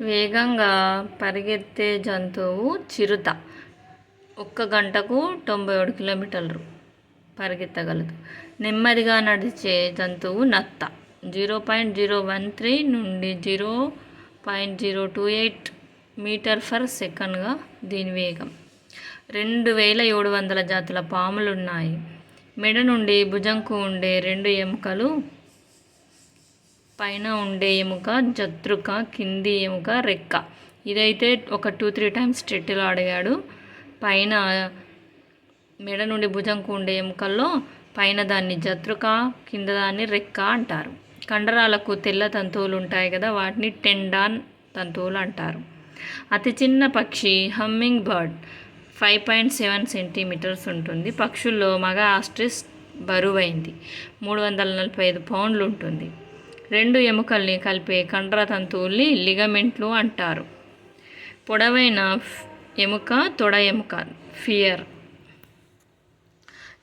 వేగంగా పరిగెత్తే జంతువు చిరుత. ఒక్క గంటకు తొంభై ఏడు కిలోమీటర్లు పరిగెత్తగలదు. నెమ్మదిగా నడిచే జంతువు నత్త. Zero point zero one three నుండి zero point zero two eight meter per సెకండ్గా దీని వేగం. రెండు వేల ఏడు వందల జాతుల పాములు ఉన్నాయి మెడ నుండి భుజంకు ఉండే రెండు ఎముకలు పైన ఉండే ఎముక జత్రుక కింది ఎముక రెక్క. ఇదైతే ఒక టూ త్రీ టైమ్స్ టెట్టులో అడిగాడు పైన మెడ నుండి భుజంకు ఉండే ఎముకల్లో పైన దాన్ని జతృక కింద దాన్ని రెక్క అంటారు. కండరాలకు తెల్ల తంతువులు ఉంటాయి కదా వాటిని టెండాన్ తంతువులు అంటారు. అతి చిన్న పక్షి humming bird five point seven centimeters ఉంటుంది. పక్షుల్లో మగ ఆస్ట్రిస్ బరువైంది. మూడు వందల నలభై ఐదు పౌండ్లు ఉంటుంది. రెండు ఎముకల్ని కలిపే కండర తంతువుల్ని లిగమెంట్లు అంటారు. పొడవైన ఎముక తొడ ఎముక ఫియర్.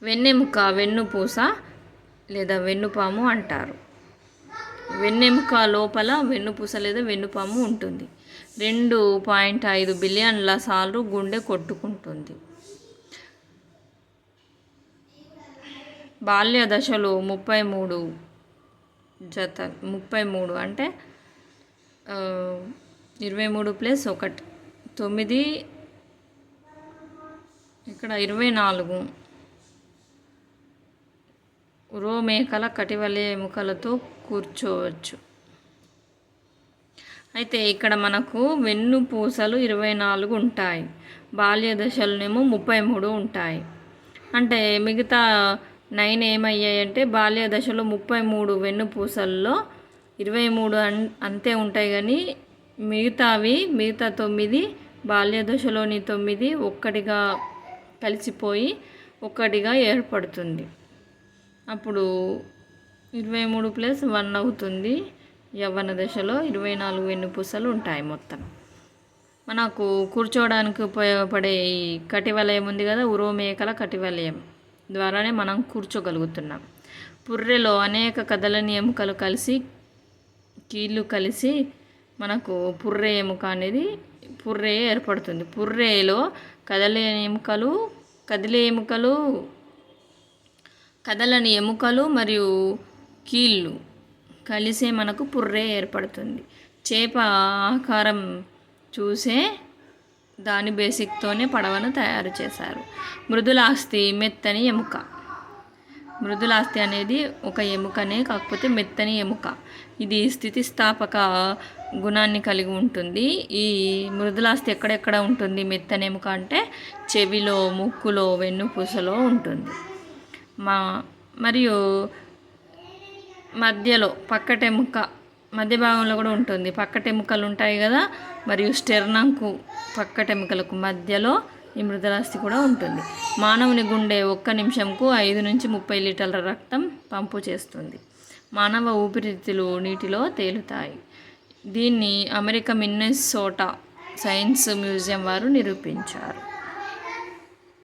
వెన్నెముక వెన్నుపూస లేదా వెన్నుపాము అంటారు. వెన్నెముక లోపల వెన్నుపూస లేదా వెన్నుపాము ఉంటుంది. రెండు పాయింట్ ఐదు బిలియన్ల సార్లు గుండె కొట్టుకుంటుంది. బాల్య దశలో ముప్పై మూడు జత ముప్పై మూడు అంటే ఇరవై మూడు ప్లస్ ఒకటి తొమ్మిది ఇక్కడ ఇరవై నాలుగు. రో మేకల కటివలే ఎముకలతో కూర్చోవచ్చు. అయితే ఇక్కడ మనకు వెన్ను పూసలు ఇరవై నాలుగు ఉంటాయి. బాల్య దశలోనేమో ముప్పై మూడు ఉంటాయి. అంటే మిగతా నైన్ ఏమయ్యాయి అంటే బాల్య దశలో ముప్పై మూడు వెన్ను పూసల్లో ఇరవై మూడు అన్ అంతే ఉంటాయి కానీ మిగతావి మిగతా తొమ్మిది బాల్య దశలోని తొమ్మిది ఒక్కటిగా కలిసిపోయి ఒక్కటిగా ఏర్పడుతుంది. అప్పుడు ఇరవై మూడు ప్లస్ వన్ అవుతుంది. యవ్వన దశలో ఇరవై నాలుగు వెన్నుపూసలు ఉంటాయి మొత్తం. మనకు కూర్చోవడానికి ఉపయోగపడే ఈ కటివలయం ఉంది కదా ఉరోమేకల కటివలయం. ద్వారానే మనం కూర్చోగలుగుతున్నాం. పుర్రెలో అనేక కదలని ఎముకలు కలిసి కీళ్ళు కలిసి మనకు పుర్రె ఎముక అనేది పుర్రె ఏర్పడుతుంది. పుర్రెలో కదలే ఎముకలు కదిలే ఎముకలు కదలని ఎముకలు మరియు కీళ్ళు కలిసే మనకు పుర్రె ఏర్పడుతుంది. చేప ఆకారం చూసే దాని బేసిక్తోనే పడవను తయారు చేశారు. మృదులాస్తి మెత్తని ఎముక. మృదులాస్తి అనేది ఒక ఎముకనే కాకపోతే మెత్తని ఎముక. ఇది స్థితిస్థాపక గుణాన్ని కలిగి ఉంటుంది. ఈ మృదులాస్తి ఎక్కడెక్కడ ఉంటుంది? మెత్తని ఎముక అంటే చెవిలో ముక్కులో వెన్నుపూసలో ఉంటుంది. మా మరియు మధ్యలో పక్కటెముక మధ్య భాగంలో కూడా ఉంటుంది. పక్కటెముకలు ఉంటాయి కదా మరియు స్టెర్నంకు పక్కటెముకలకు మధ్యలో ఈ మృదులాస్థి కూడా ఉంటుంది. మానవుని గుండె ఒక్క నిమిషంకు ఐదు నుంచి ముప్పై లీటర్ల రక్తం పంపు చేస్తుంది. మానవ ఊపిరితిత్తులు నీటిలో తేలుతాయి. దీన్ని అమెరికా మిన్నెసోటా సైన్స్ మ్యూజియం వారు నిరూపించారు.